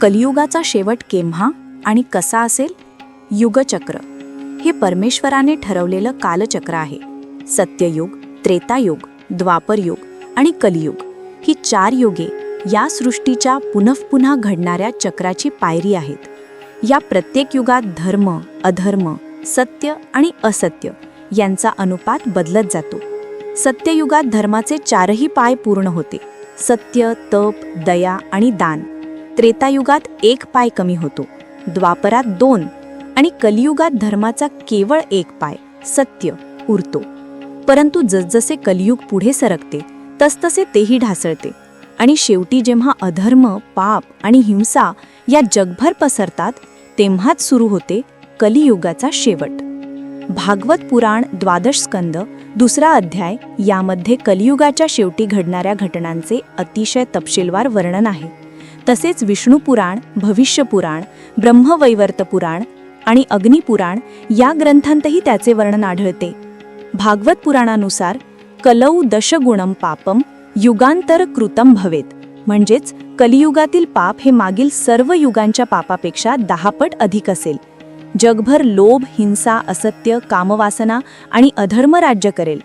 कलियुगाचा शेवट केव्हा आणि कसा असेल? युगचक्र. हे परमेश्वराने ठरवलेलं कालचक्र आहे. सत्ययुग त्रेतायुग द्वापरयुग आणि कलियुग ही चार युगे या सृष्टीच्या पुनःपुन्हा घडणाऱ्या चक्राची पायरी आहेत. या प्रत्येक युगात धर्म अधर्म सत्य आणि असत्य यांचा अनुपात बदलत जातो. सत्ययुगात धर्माचे चारही पाय पूर्ण होते. सत्य तप दया आणि दान. त्रेतायुगात एक पाय कमी होतो. द्वापरात दोन आणि कलियुगात धर्माचा केवळ एक पाय सत्य उरतो. परंतु जसजसे कलियुग पुढे सरकते तसतसे तेही ढासळते. आणि शेवटी जेव्हा अधर्म पाप आणि हिंसा या जगभर पसरतात तेव्हाच सुरू होते कलियुगाचा शेवट. भागवत पुराण द्वादश स्कंद दुसरा अध्याय यामध्ये कलियुगाच्या शेवटी घडणाऱ्या घटनांचे अतिशय तपशीलवार वर्णन आहे. तसेच विष्णुपुराण भविष्यपुराण ब्रह्मवैवर्त पुराण आणि अग्निपुराण या ग्रंथांतही त्याचे वर्णन आढळते. भागवत पुराणानुसार कलौ दशगुणम पापम युगांतर कृतम भवेत. म्हणजेच कलियुगातील पाप हे मागील सर्व युगांच्या पापापेक्षा दहापट अधिक असेल. जगभर लोभ हिंसा असत्य कामवासना आणि अधर्म राज्य करेल.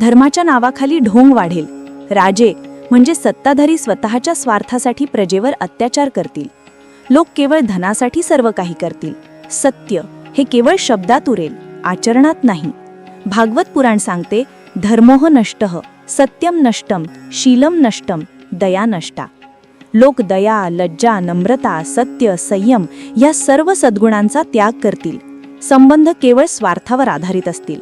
धर्माच्या नावाखाली ढोंग वाढेल. राजे म्हणजे सत्ताधारी स्वतःच्या स्वार्थासाठी प्रजेवर अत्याचार करतील. लोक केवळ धनासाठी सर्व काही करतील. सत्य हे केवळ शब्दात उरेल आचरणात नाही. भागवत पुराण सांगते धर्मोह नष्ट सत्यम नष्टम शीलम नष्टम दया नष्टा. लोक दया लज्जा नम्रता सत्य संयम या सर्व सद्गुणांचा त्याग करतील. संबंध केवळ स्वार्थावर आधारित असतील.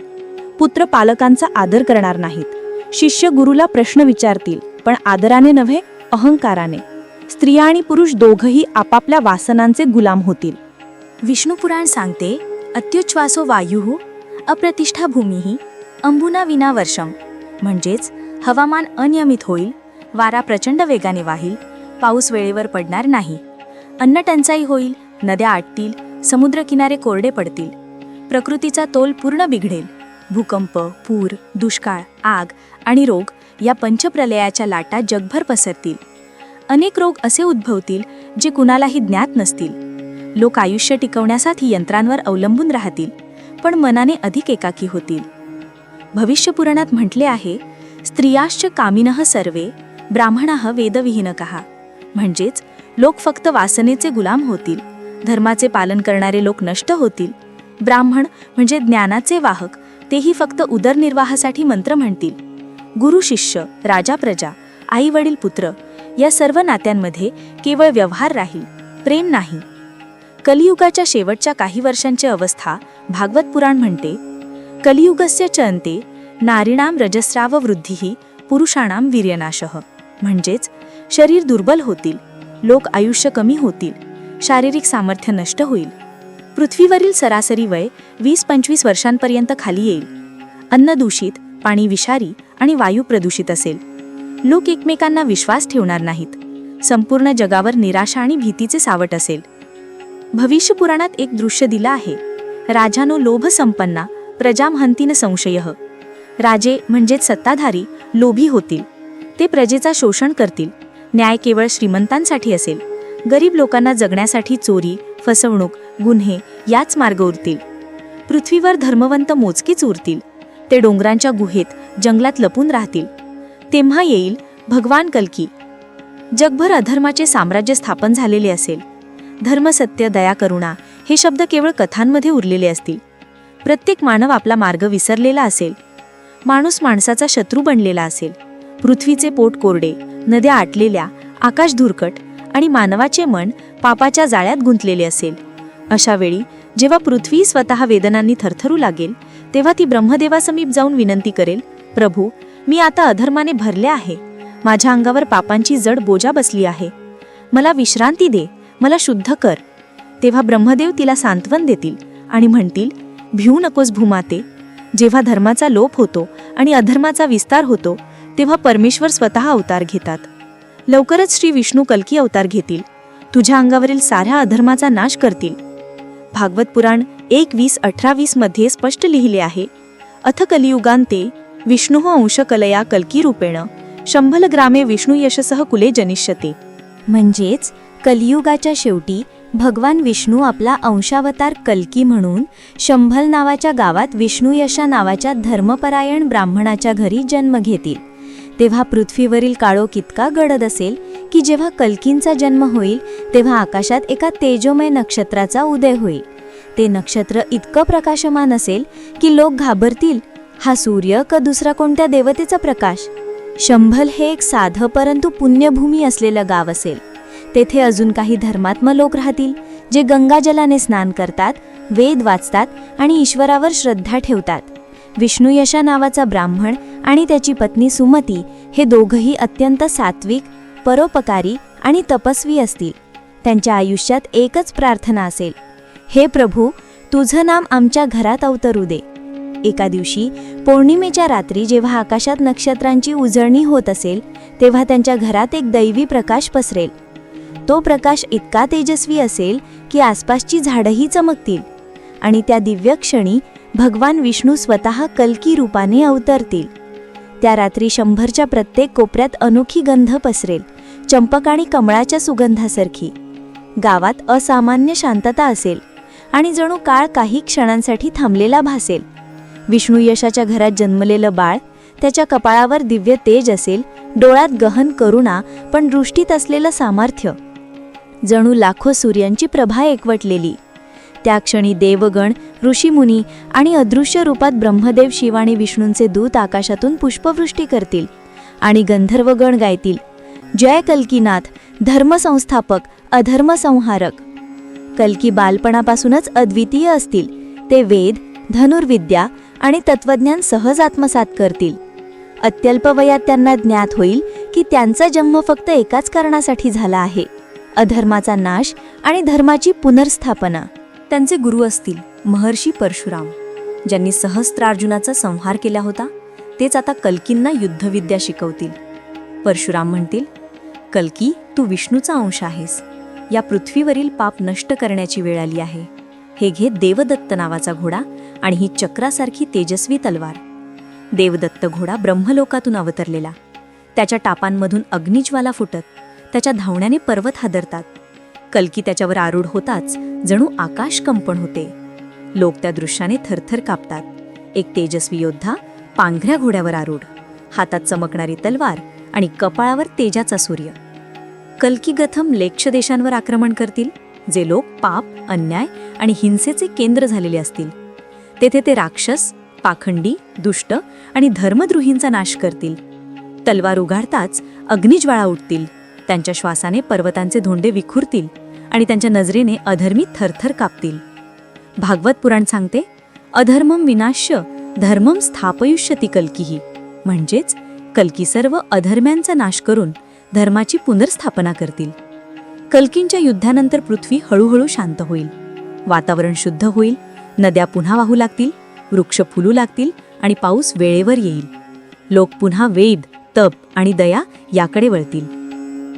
पुत्र पालकांचा आदर करणार नाहीत. शिष्य गुरुला प्रश्न विचारतील पण आदराने नव्हे अहंकाराने. स्त्रिया आणि पुरुष दोघही आपापल्या वासनांचे गुलाम होतील. विष्णुपुराण सांगते अत्युच्छ्वासो वायू अप्रतिष्ठा भूमीही अंबुना विना वर्षम. म्हणजेच हवामान अनियमित होईल वारा प्रचंड वेगाने वाहील पाऊस वेळेवर पडणार नाही. अन्नटंचाई होईल नद्या आटतील समुद्रकिनारे कोरडे पडतील. प्रकृतीचा तोल पूर्ण बिघडेल. भूकंप पूर दुष्काळ आग आणि रोग या पंचप्रलयाच्या लाटा जगभर पसरतील. अनेक रोग असे उद्भवतील जे कुणालाही ज्ञात नसतील. लोक आयुष्य टिकवण्यासाठी यंत्रांवर अवलंबून राहतील पण मनाने अधिक एकाकी होतील. भविष्यपुराणात म्हटले आहे स्त्रियाश्च कामिनः सर्वे ब्राह्मणः वेदविहीन कहा म्हणजेच लोक फक्त वासनेचे गुलाम होतील धर्माचे पालन करणारे लोक नष्ट होतील. ब्राह्मण म्हणजे ज्ञानाचे वाहक तेही फक्त उदरनिर्वाहासाठी मंत्र म्हणतील. गुरु शिष्य राजा प्रजा आई वडील पुत्र या सर्व नात्यांमध्ये केवळ व्यवहार राहील प्रेम नाही. कलियुगाच्या शेवटच्या काही वर्षांची अवस्था भागवत पुराण म्हणते कलियुगस्य च अंते नारीणाम रजस्राव वृद्धी पुरुषाणाम वीर्यनाशः. म्हणजेच शरीर दुर्बल होतील लोक आयुष्य कमी होतील शारीरिक सामर्थ्य नष्ट होईल. पृथ्वीवरील सरासरी वय वीस पंचवीस वर्षांपर्यंत खाली येईल. अन्न दूषित पाणी विषारी आणि वायू प्रदूषित असेल. लोक एकमेकांना विश्वास ठेवणार नाहीत. संपूर्ण जगावर निराशा आणि भीतीचे सावट असेल. भविष्य पुराणात एक दृश्य दिलं आहे. राजानो लोभ संपन्ना प्रजामहंतीन संशय. राजे म्हणजेच सत्ताधारी लोभी होतील. ते प्रजेचा शोषण करतील. न्याय केवळ श्रीमंतांसाठी असेल. गरीब लोकांना जगण्यासाठी चोरी फसवणूक गुन्हे याच मार्ग उरतील. पृथ्वीवर धर्मवंत मोजकीच उरतील. ते डोंगरांच्या गुहेत जंगलात लपून राहतील. तेव्हा येईल भगवान कल्की. जगभर अधर्माचे साम्राज्य स्थापन झालेले असेल. धर्म सत्य दया करुणा हे शब्द केवळ कथांमध्ये उरलेले असतील. प्रत्येक मानव आपला मार्ग विसरलेला असेल. माणूस माणसाचा शत्रू बनलेला असेल. पृथ्वीचे पोट कोरडे नद्या आटलेल्या आकाश धुरकट आणि मानवाचे मन पापाच्या जाळ्यात गुंतलेले असेल. अशा वेळी जेव्हा पृथ्वी स्वतः वेदनांनी थरथरू लागेल तेव्हा ती ब्रह्मदेवासमीप जाऊन विनंती करेल प्रभू मी आता अधर्माने भरले आहे. माझ्या अंगावर पापांची जड बोजा बसली आहे. मला विश्रांती दे मला शुद्ध कर. तेव्हा ब्रह्मदेव तिला सांत्वन देतील आणि म्हणतील भिऊ नकोस भूमाते. जेव्हा धर्माचा लोप होतो आणि अधर्माचा विस्तार होतो तेव्हा परमेश्वर स्वतः अवतार घेतात. लवकरच श्री विष्णू कल्की अवतार घेतील. तुझ्या अंगावरील साऱ्या अधर्माचा नाश करतील. भागवत पुराण एक वीस अठरा वीसमध्ये स्पष्ट लिहिले आहे. अथ कलियुगांते विष्णु अंशकलया कल्की रूपेण शंभल ग्रामे विष्णू यशसह कुले जनिष्यते. म्हणजेच कलियुगाच्या शेवटी भगवान विष्णू आपला अंशावतार कल्की म्हणून शंभल नावाच्या गावात विष्णुयशा नावाच्या धर्मपरायण ब्राह्मणाच्या घरी जन्म घेतील. तेव्हा पृथ्वीवरील काळो इतका गडद असेल की जेव्हा कल्कींचा जन्म होईल तेव्हा आकाशात एका तेजोमय नक्षत्राचा उदय होईल. ते नक्षत्र इतकं प्रकाशमान असेल की लोक घाबरतील हा सूर्य का दुसरा कोणत्या देवतेचा प्रकाश? शंभल हे एक साधं परंतु पुण्यभूमी असलेलं गाव असेल. तेथे अजून काही धर्मात्म लोक राहतील जे गंगाजलाने स्नान करतात वेद वाचतात आणि ईश्वरावर श्रद्धा ठेवतात. विष्णुयशा नावाचा ब्राह्मण आणि त्याची पत्नी सुमती हे दोघंही अत्यंत सात्विक परोपकारी आणि तपस्वी असतील. त्यांच्या आयुष्यात एकच प्रार्थना असेल. हे प्रभू तुझं नाम आमच्या घरात अवतरू दे. एका दिवशी पौर्णिमेच्या रात्री जेव्हा आकाशात नक्षत्रांची उजळणी होत असेल तेव्हा त्यांच्या घरात एक दैवी प्रकाश पसरेल. तो प्रकाश इतका तेजस्वी असेल की आसपासची झाडंही चमकतील आणि त्या दिव्य क्षणी भगवान विष्णू स्वतः कल्की रूपाने अवतरतील. त्या रात्री शंभरच्या प्रत्येक कोपऱ्यात अनोखी गंध पसरेल चंपक आणि कमळाच्या सुगंधासारखी. गावात असामान्य शांतता असेल आणि जणू काळ काही क्षणांसाठी थांबलेला भासेल. विष्णू यशाच्या घरात जन्मलेलं बाळ त्याच्या कपाळावर दिव्य तेज असेल डोळ्यात गहन करुणा पण दृष्टीत असलेलं सामर्थ्य. जणू लाखो सूर्यांची प्रभा एकवटलेली. त्या क्षणी देवगण ऋषीमुनी आणि अदृश्य रूपात ब्रह्मदेव शिव आणि विष्णूंचे दूत आकाशातून पुष्पवृष्टी करतील आणि गंधर्वगण गायतील. जय कल्कीनाथ धर्मसंस्थापक अधर्मसंहारक. कल्की बालपणापासूनच अद्वितीय असतील ते वेद धनुर्विद्या आणि तत्वज्ञान सहज आत्मसात करतील. अत्यल्प वयात त्यांना ज्ञात होईल की त्यांचा जन्म फक्त एकाच कारणासाठी झाला आहे अधर्माचा नाश आणि धर्माची पुनर्स्थापना. त्यांचे गुरु असतील महर्षी परशुराम ज्यांनी सहस्त्रार्जुनाचा संहार केला होता तेच आता कल्कींना युद्धविद्या शिकवतील. परशुराम म्हणतील कल्की तू विष्णूचा अंश आहेस. या पृथ्वीवरील पाप नष्ट करण्याची वेळ आली आहे. हे घे देवदत्त नावाचा घोडा आणि ही चक्रासारखी तेजस्वी तलवार. देवदत्त घोडा ब्रह्मलोकातून अवतरलेला. त्याच्या टापांमधून अग्निज्वाला फुटत त्याच्या धावण्याने पर्वत हादरतात. कल्की त्याच्यावर आरूढ होताच जणू आकाश कंपन होते. लोक त्या दृश्याने थरथर कापतात. एक तेजस्वी योद्धा पांघऱ्या घोड्यावर आरूढ हातात चमकणारी तलवार आणि कपाळावर तेजाचा सूर्य. कल्की गथम लेक्ष देशांवर आक्रमण करतील? जे लोक पाप अन्याय आणि हिंसेचे केंद्र झालेले असतील. तेथे ते राक्षस पाखंडी दुष्ट आणि धर्मद्रोहींचा नाश करतील. तलवार उघाडताच अग्निज्वाळा उठतील त्यांच्या श्वासाने पर्वतांचे धोंडे विखुरतील आणि त्यांच्या नजरेने अधर्मी थरथर कापतील. भागवत पुराण सांगते अधर्मम विनाश्य धर्मम स्थापयुष्यती कल्कीही म्हणजेच कल्की सर्व अधर्म्यांचा नाश करून धर्माची पुनर्स्थापना करतील. कल्कींच्या युद्धानंतर पृथ्वी हळूहळू शांत होईल. वातावरण शुद्ध होईल. नद्या पुन्हा वाहू लागतील. वृक्ष फुलू लागतील आणि पाऊस वेळेवर येईल. लोक पुन्हा वेद तप आणि दया याकडे वळतील.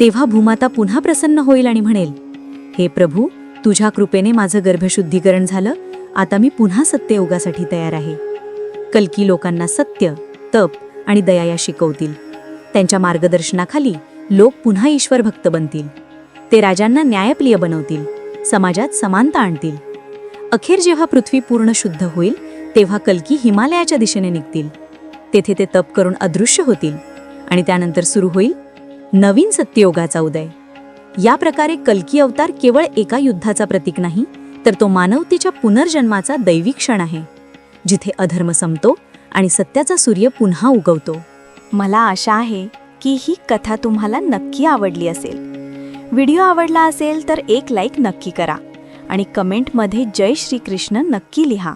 तेव्हा भूमाता पुन्हा प्रसन्न होईल आणि म्हणेल हे प्रभू तुझ्या कृपेने माझं गर्भशुद्धीकरण झालं. आता मी पुन्हा सत्ययोगासाठी तयार आहे. कल्की लोकांना सत्य तप आणि दया या शिकवतील. त्यांच्या मार्गदर्शनाखाली लोक पुन्हा ईश्वर भक्त बनतील. ते राजांना न्यायप्रिय बनवतील समाजात समानता आणतील. अखेर जेव्हा पृथ्वी पूर्ण शुद्ध होईल तेव्हा कल्की हिमालयाच्या दिशेने निघतील. तेथे ते तप करून अदृश्य होतील आणि त्यानंतर सुरू होईल नवीन सत्ययोगाचा उदय. या प्रकारे कल्की अवतार केवळ एका युद्धाचा प्रतीक नाही तर तो मानवतेच्या पुनर्जन्माचा दैवी क्षण आहे जिथे अधर्म संपतो आणि सत्याचा सूर्य पुन्हा उगवतो. मला आशा आहे की ही कथा तुम्हाला नक्की आवडली असेल. व्हिडिओ आवडला असेल तर एक लाईक नक्की करा आणि कमेंटमध्ये जय श्रीकृष्ण नक्की लिहा.